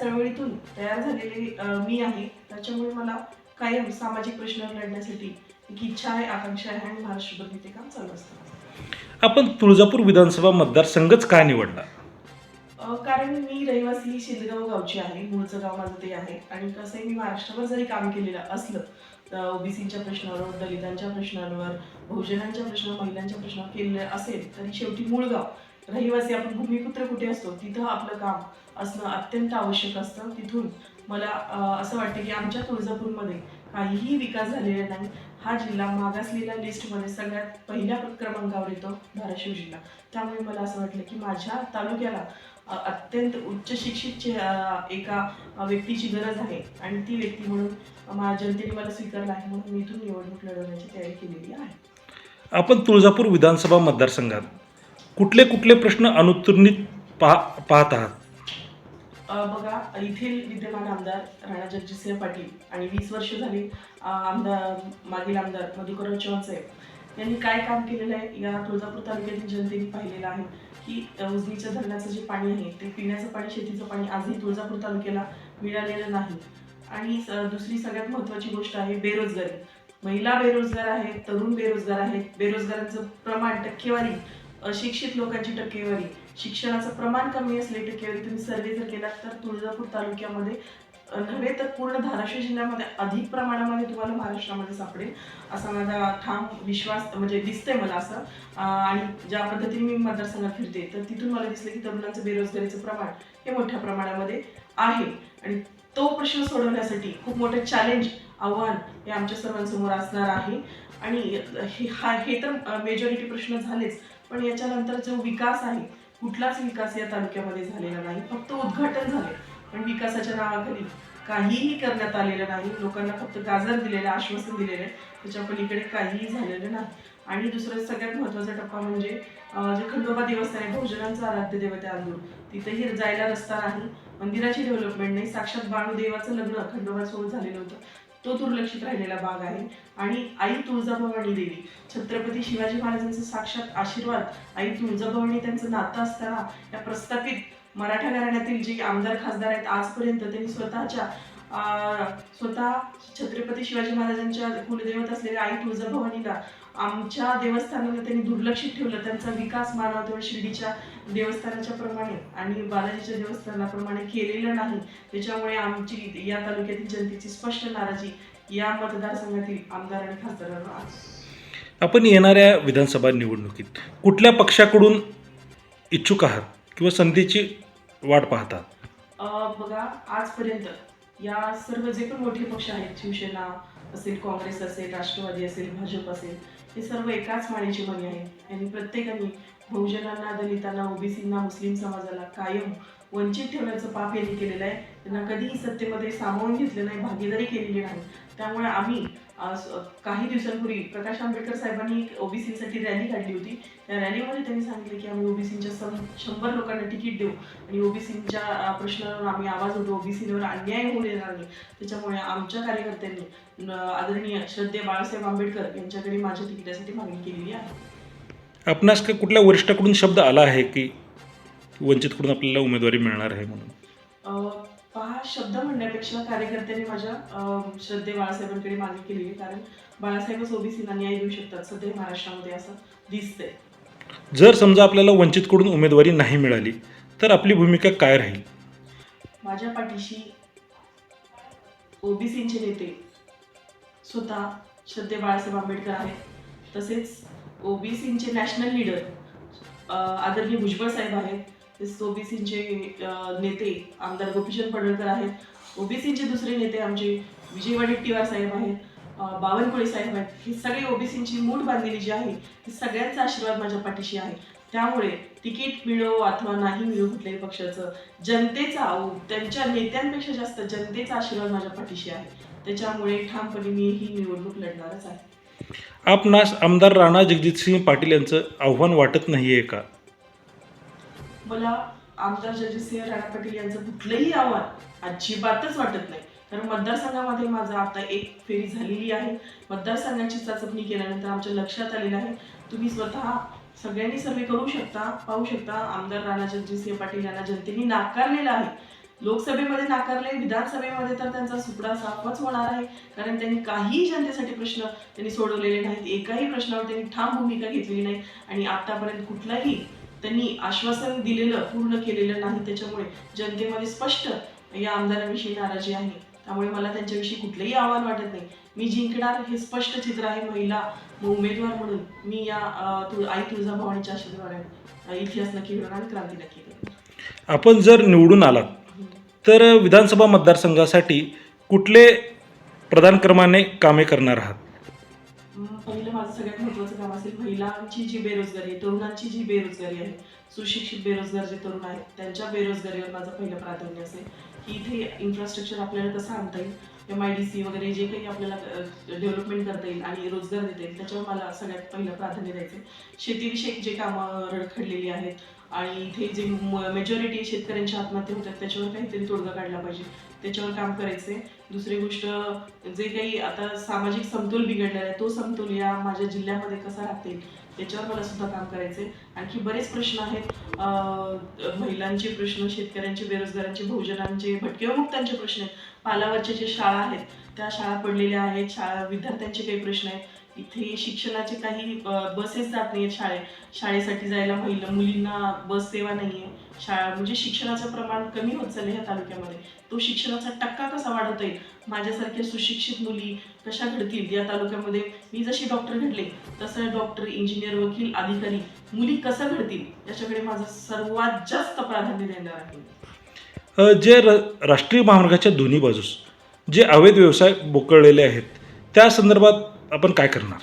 चळवळीतून तयार झालेली मी आहे. त्याच्यामुळे मला कायम सामाजिक प्रश्नावर लढण्यासाठी एक इच्छा आहे आकांक्षा आहे आणि महाराष्ट्रभर ते काम चालू असतं. आपण तुळजापूर विधानसभा मतदारसंघच का निवडला? कारण मी रहिवासी शिंदगाव गावची आहे मूळचं गाव माझं ते आहे. आणि कसंही मी महाराष्ट्रभर जरी काम केलेलं असलं ओबीसीच्या प्रश्नावर दलितांच्या प्रश्नांवर बहुजनांच्या प्रश्नावर महिलांच्या प्रश्नावर केलेलं असेल तरी शेवटी मूळ गाव रहिवासी आपण भूमिपुत्र कुठे असतो? तिथं आपलं काम असणं अत्यंत आवश्यक असतं. तिथून मला असं वाटतं की आमच्या तुळजापूरमध्ये काहीही विकास झालेला नाही. हा जिल्हा मागासलेल्या लिस्टमध्ये सगळ्यात पहिल्या क्रमांकावर येतो धाराशिव जिल्हा. त्यामुळे मला असं वाटलं की माझ्या तालुक्याला अत्यंत उच्च शिक्षित एका व्यक्तीची गरज आहे. आणि ती व्यक्ती म्हणून माझ्या जनतेने मला स्वीकारला आहे. म्हणून मी इथून निवडणूक लढवण्याची तयारी केलेली आहे. आपण तुळजापूर विधानसभा मतदारसंघात कुठले कुठले प्रश्न अनुत्तरित पा पाहत आहात? बघा येथील विद्यमान आमदार राणा जगजितसिंह पाटील आणि वीस वर्ष झाली आमदार मागील आमदार मधुकरराव चव्हाण साहेब. यांनी काय काम केलेलं आहे? या तुळजापूर तालुक्यातील जनतेने पाहिलेलं आहे की उजनीच्या धरणाचं जे पाणी आहे ते पिण्याचं पाणी शेतीचं पाणी आजही तुळजापूर तालुक्याला मिळालेलं नाही. आणि स- दुसरी सगळ्यात महत्त्वाची गोष्ट आहे बेरोजगारी. महिला बेरोजगार आहेत तरुण बेरोजगार आहेत. बेरोजगारांचं प्रमाण टक्केवारी अशिक्षित लोकांची टक्केवारी शिक्षणाचं प्रमाण कमी असले टक्केवारी तुम्ही सर्वे जर केलात तर तुळजापूर तालुक्यामध्ये नव्हे तर पूर्ण धाराशिव जिल्ह्यामध्ये अधिक प्रमाणामध्ये तुम्हाला महाराष्ट्रामध्ये सापडेल. असा माझा ठाम विश्वास म्हणजे दिसतंय मला असं. आणि ज्या पद्धतीने मी मतदारसंघात फिरते तर तिथून मला दिसलं की तरुणांचं बेरोजगारीचं प्रमाण हे मोठ्या प्रमाणामध्ये आहे. आणि तो प्रश्न सोडवण्यासाठी खूप मोठं चॅलेंज आव्हान हे आमच्या सर्वांसमोर असणार आहे. आणि हे हा हे तर मेजॉरिटी प्रश्न झालेच. पण याच्यानंतर जो विकास आहे कुठलाच विकास या तालुक्यामध्ये झालेला नाही. फक्त उद्घाटन झाले. पण विकासाच्या नावाखाली काहीही करण्यात आलेलं नाही. लोकांना फक्त गाजर दिलेलं आश्वासन दिलेलं आहे. त्याच्या पलीकडे काहीही झालेलं नाही. आणि दुसरा सगळ्यात महत्त्वाचा टप्पा म्हणजे जे खंडोबा देवस्थान आहे बहुजनांचं आराध्य देवते आंदोलन. तिथेही जायला रस्ता नाही. मंदिराची डेव्हलपमेंट नाही. साक्षात बाणूदेवाचं लग्न खंडोबासोबत झालेलं होतं. तो दुर्लक्षित राहिलेला भाग आहे. आणि आई तुळजाभवानी देवी छत्रपती शिवाजी महाराजांचा साक्षात आशीर्वाद आई तुळजाभवानी त्यांचं नातं असताना या प्रस्थापित मराठा घराण्यातील जे आमदार खासदार आहेत आजपर्यंत त्यांनी स्वतःच्या स्वतः छत्रपती शिवाजी महाराजांच्या कुलदैवत असलेल्या आई तुळजाभवानीला आमच्या देवस्थानाला त्यांनी दुर्लक्षित ठेवलं. त्यांचा विकास मानवतेवर शिर्डीच्या देवस्थानाच्या प्रमाणे आणि बालाजीच्या देवस्थानाप्रमाणे केलेलं नाही. त्याच्यामुळे आमची या तालुक्यातील जनतेची स्पष्ट नाराजी या मतदारसंघातील आमदार आणि खासदारांवर आहे. आपण येणाऱ्या विधानसभा निवडणुकीत कुठल्या पक्षाकडून इच्छुक आहात किंवा संधीची वाट पाहतात बघा आजपर्यंत या सर्व जे पण मोठे पक्ष आहेत शिवसेना असेल काँग्रेस असेल राष्ट्रवादी असेल भाजप असेल हे सर्व एकाच माळेची मणी आहेत. आणि प्रत्येकाने बहुजनांना दलितांना ओबीसींना मुस्लिम समाजाला कायम वंचित ठेवण्याचं पाप यांनी केलेलं आहे. त्यांना कधीही सत्तेमध्ये सामावून घेतलं नाही भागीदारी केलेली नाही. त्यामुळे आम्ही काही दिवसांपूर्वी प्रकाश आंबेडकर साहेबांनी ओबीसीसाठी रॅली काढली होती. त्या रॅलीमध्ये त्यांनी सांगितलं की आम्ही ओबीसींच्या सम शंभर लोकांना तिकीट देऊ आणि ओबीसींच्या प्रश्नावर आम्ही आवाज होतो ओबीसीवर अन्याय होऊ देणार नाही. त्याच्यामुळे आमच्या कार्यकर्त्यांनी आदरणीय श्रद्धे बाळासाहेब आंबेडकर यांच्याकडे माझ्या तिकिटासाठी मागणी केलेली आहे. आपणास कुठल्या वरिष्ठाकडून शब्द आला आहे की वंचितकडून आपल्याला उमेदवारी मिळणार आहे म्हणून. पहा शब्द म्हणण्यापेक्षा कार्यकर्त्यांनी माझ्या श्रद्धे बाळासाहेबांकडे मागणी केलेली आहे. कारण बाळासाहेबच ओबीसीना न्याय देऊ शकतात. सध्या महाराष्ट्रामध्ये असं दिसतंय. जर समजा आपल्याला वंचितकडून उमेदवारी नाही मिळाली तर आपली भूमिका काय राहील? माझ्या पाठीशी ओबीसीचे नेते स्वतः श्रद्धे बाळासाहेब आंबेडकर आहेत. तसेच ओबीसीचे नॅशनल लीडर आदरणीय भुजबळ साहेब आहेत. तसेच ओबीसीचे नेते आमदार गोपीचंद पडळकर आहेत. ओबीसीचे दुसरे नेते आमचे विजय वडेट्टीवार साहेब आहेत बावनकुळे साहेब आहेत. ही सगळी ओबीसींची मूठ बांधलेली जी आहे ती सगळ्यांचा आशीर्वाद माझ्या पाठीशी आहे. त्यामुळे तिकीट मिळो अथवा नाही मिळो कुठल्याही पक्षाचं जनतेचा त्यांच्या नेत्यांपेक्षा जास्त जनतेचा आशीर्वाद माझ्या पाठीशी आहे. त्याच्यामुळे ठामपणे मी ही निवडणूक लढणारच आहे. आपणास आमदार राणा जगजितसिंह पाटील यांचं आव्हान वाटत नाही आहे का? मला आमदार जगजितसिंह राणा पाटील यांचं कुठलंही आव्हान अजिबातच वाटत नाही. कारण मतदारसंघामध्ये माझा आता एक फेरी झालेली आहे. मतदारसंघाची चाचपणी केल्यानंतर आमच्या लक्षात आलेलं आहे. तुम्ही स्वतः सगळ्यांनी सर्वे करू शकता पाहू शकता. आमदार राणा जगजितसिंह पाटील यांना जनतेने नाकारलेलं आहे. लोकसभेमध्ये नाकारले विधानसभेमध्ये तर त्यांचा सुपडा साफच होणार आहे. कारण त्यांनी काही जनतेसाठी प्रश्न त्यांनी सोडवलेले नाहीत. एकाही प्रश्नावर त्यांनी ठाम भूमिका घेतलेली नाही. आणि आतापर्यंत कुठलाही त्यांनी आश्वासन दिलेलं पूर्ण केलेलं नाही. त्याच्यामुळे जनतेमध्ये स्पष्ट या आमदारांविषयी नाराजी आहे. त्यामुळे मला त्यांच्याविषयी कुठलंही आव्हान वाटत नाही. मी जिंकणार हे स्पष्ट चित्र आहे महिला उमेदवार म्हणून. मी या अं, तुळ आई तुळजाभवानीच्या आशीर्वादाने इतिहास नक्की घडवणार आणि क्रांती नक्की करणार आपण जर निवडून आलात तर विधानसभा मतदारसंघासाठी कुठले प्रधान क्रमाने कामे करणार आहात? पहिलं माझं सगळ्यात महत्त्वाचं काम असेल महिलांची जी बेरोजगारी आहे तरुणांची जी बेरोजगारी आहे सुशिक्षित बेरोजगार जे तरुण आहेत त्यांच्या बेरोजगारीवर माझं पहिलं प्राधान्य असेल. की इथे इन्फ्रास्ट्रक्चर आपल्याला कसं आणता येईल? एम आय डी सी वगैरे जे काही आपल्याला डेव्हलपमेंट करता येईल आणि रोजगार देता येईल त्याच्यावर मला सगळ्यात पहिलं प्राधान्य द्यायचं शेतीविषयक जे कामं रडखडलेली आहेत आणि इथे जे मेजॉरिटी शेतकऱ्यांच्या आत्महत्या होतात त्याच्यावर काहीतरी तोडगा काढला पाहिजे. त्याच्यावर काम करायचे दुसरी गोष्ट जे काही आता सामाजिक समतोल बिघडलेला आहे तो समतोल या माझ्या जिल्ह्यामध्ये कसा राहते त्याच्यावर मला सुद्धा काम करायचे आणखी बरेच प्रश्न आहेत. महिलांचे प्रश्न शेतकऱ्यांचे बेरोजगारांचे बहुजनांचे भटकेमुक्तांचे प्रश्न आहेत. पालावरच्या जे शाळा आहेत त्या शाळा पडलेल्या आहेत शाळा विद्यार्थ्यांचे काही प्रश्न आहेत. इथे शिक्षणाचे काही बसेस जात नाही आहेत शाळे शाळेसाठी जायला महिला मुलींना बस सेवा नाही आहे शाळा म्हणजे शिक्षणाचं प्रमाण कमी होत चाललं ह्या तालुक्यामध्ये. तो शिक्षणाचा टक्का कसा वाढवता येईल? माझ्यासारख्या सुशिक्षित मुली कशा घडतील? या तालुक्यामध्ये मी जशी डॉक्टर घडले तसं डॉक्टर इंजिनियर वकील अधिकारी मुली कसं घडतील? याच्याकडे माझं सर्वात जास्त प्राधान्य देणार आहे. जे र राष्ट्रीय महामार्गाच्या दोन्ही बाजूस जे अवैध व्यवसाय बोकळलेले आहेत त्या संदर्भात आपण काय करणार?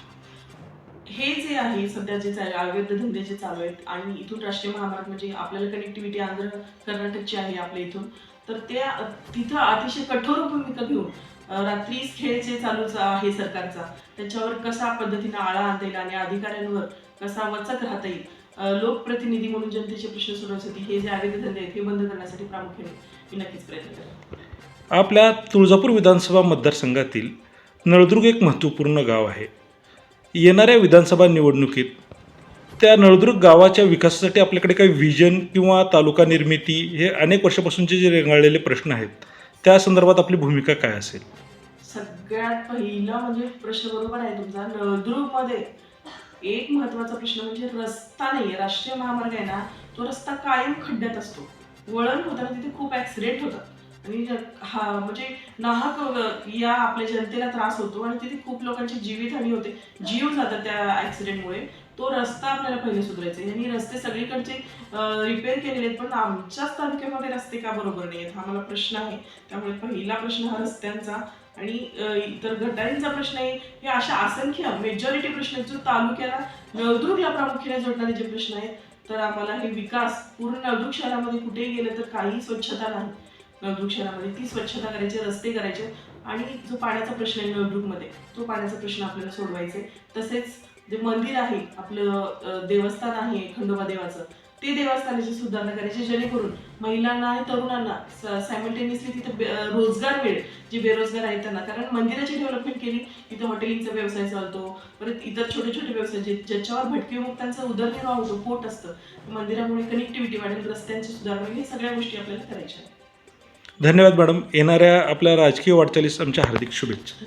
हे जे आहे सध्या जे अवैध धंदे जे चालू आहेत आणि इथून राष्ट्रीय महामार्ग म्हणजे आपल्याला कनेक्टिव्हिटी आंध्र कर्नाटकची आहे आपल्या इथून तर त्या तिथं अतिशय कठोर भूमिका घेऊन अं, रात्री खेळ जे चालूच आहे सरकारचा त्याच्यावर कसा पद्धतीने आळा आणता येईल आणि अधिकाऱ्यांवर कसा वचक राहता येईल? लोकप्रतिनिधी म्हणून जनतेचे प्रश्न सोडवण्यासाठी हे जे अवैध धंदे आहेत हे बंद करण्यासाठी प्रामुख्याने मी नक्कीच प्रयत्न करेन. आपल्या तुळजापूर विधानसभा मतदारसंघातील नळदुर्ग एक महत्त्वपूर्ण गाव आहे. येणाऱ्या विधानसभा निवडणुकीत त्या नळदुर्ग गावाच्या विकासासाठी आपल्याकडे काही विजन किंवा तालुका निर्मिती हे अनेक वर्षापासूनचे जे रेंगाळलेले प्रश्न आहेत त्या संदर्भात आपली भूमिका काय असेल? सगळ्यात पहिला म्हणजे प्रश्न बरोबर आहे तुमचा. नळदुर्गमध्ये एक महत्त्वाचा प्रश्न म्हणजे रस्ता नाही राष्ट्रीय महामार्ग आहे ना तो रस्ता कायम खड्ड्यात असतो. वळण होताना तिथे खूप ऍक्सिडेंट होतात. म्हणजे आणि हा म्हणजे नाहक या आपल्या जनतेला त्रास होतो आणि तिथे खूप लोकांची जीवितहानी होते. जीव जातात त्या ऍक्सिडेंटमुळे तो रस्ता आपल्याला पहिले सुधारायचा आहे. आणि रस्ते सगळीकडचे रिपेअर केलेले आहेत पण आमच्याच तालुक्यामध्ये रस्ते का बरोबर नाही आहेत हा मला प्रश्न आहे. त्यामुळे पहिला प्रश्न हा रस्त्यांचा आणि इतर गटारींचा प्रश्न आहे. हे अशा असंख्य मेजॉरिटी प्रश्न आहेत जो तालुक्याला नळदुर्गला प्रामुख्याने जोडणारे जे प्रश्न आहेत तर आम्हाला हे विकास पूर्ण नळदुर्ग शहरामध्ये कुठेही गेलं तर काही स्वच्छता नाही. नळदुर्ग शहरामध्ये ती स्वच्छता करायची रस्ते करायचे आणि जो पाण्याचा प्रश्न आहे नळदुर्गमध्ये तो पाण्याचा प्रश्न आपल्याला सोडवायचा. आहे तसेच जे मंदिर आहे आपलं देवस्थान आहे खंडोबा देवाचं ते देवस्थानाची सुधारणा करायची जेणेकरून महिलांना आणि तरुणांना सायमल्टेनियसली तिथे रोजगार मिळेल जे बेरोजगार आहेत त्यांना. कारण मंदिराची डेव्हलपमेंट केली तिथे हॉटेलिंगचा व्यवसाय चालतो परत इतर छोटे छोटे व्यवसाय जे ज्याच्यावर भटकेमुक्तांचा उदरनिर्वाह होतो पोट असतं मंदिरामुळे कनेक्टिव्हिटी वाढेल रस्त्यांची सुधारणा हे सगळ्या गोष्टी आपल्याला करायच्या आहेत. धन्यवाद मॅडम. येणाऱ्या आपल्या राजकीय वाटचालीस आमच्या हार्दिक शुभेच्छा.